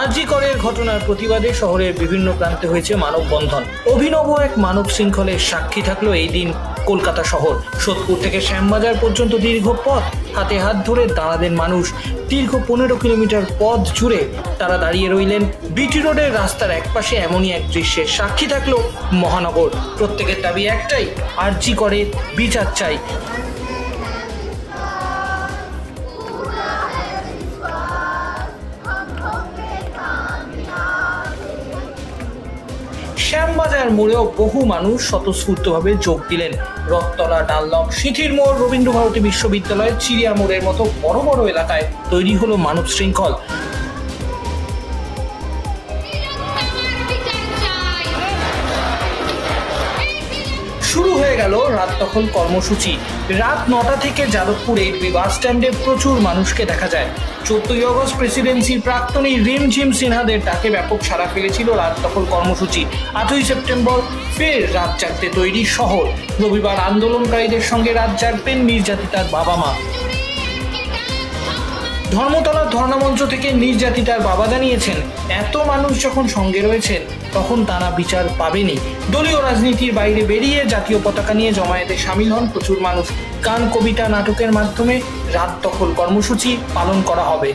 মহানগরের ঘটনার প্রতিবাদে শহরের বিভিন্ন প্রান্তে হয়েছে মানববন্ধন। অভিনব এক মানব শৃঙ্খলের সাক্ষী থাকল এই দিন কলকাতা শহর। সোদপুর থেকে শ্যামবাজার পর্যন্ত দীর্ঘ পথ। হাতে হাত ধরে দাঁড়ালেন মানুষ। দীর্ঘ পনেরো কিলোমিটার পথ জুড়ে তারা দাঁড়িয়ে রইলেন। বিটি রোডের রাস্তার একপাশে এমনই এক দৃশ্যের সাক্ষী থাকল মহানগর। প্রত্যেকের দাবি একটাই, আর্জি করে, বিচার চাই। শ্যামবাজার মোড়েও বহু মানুষ স্বতঃস্ফূর্তভাবে যোগ দিলেন। রথতলা ডাল্লক সিথির মোড় রবীন্দ্র ভারতী বিশ্ববিদ্যালয় চিড়িয়া মোড়ের মতো বড় বড় এলাকায় তৈরি হলো মানব শৃঙ্খল। তখন কর্মসূচি। রাত নটা থেকে যাদবপুরে বাস স্ট্যান্ডে প্রচুর মানুষকে দেখা যায়। চোদ্দই অগস্ট প্রেসিডেন্সির প্রাক্তনী রিমঝিম সিনহাদের ডাকে ব্যাপক সাড়া ফেলেছিল রাত দখল কর্মসূচি। আটই সেপ্টেম্বর ফের রাত জাগতে তৈরি শহর। রবিবার আন্দোলনকারীদের সঙ্গে রাত জাগবেন নির্যাতিতার বাবা মা। ধর্মতলার ধর্ণামঞ্চ থেকে নির্যাতিতার বাবা জানিয়েছেন, এত মানুষ যখন সঙ্গে রয়েছেন, তখন তারা বিচার পাবেনি। দলীয় রাজনীতির বাইরে বেরিয়ে জাতীয় পতাকা নিয়ে জমায়েতে সামিল হন প্রচুর মানুষ। গান, কবিতা, নাটকের মাধ্যমে রাত দখল কর্মসূচি পালন করা হবে।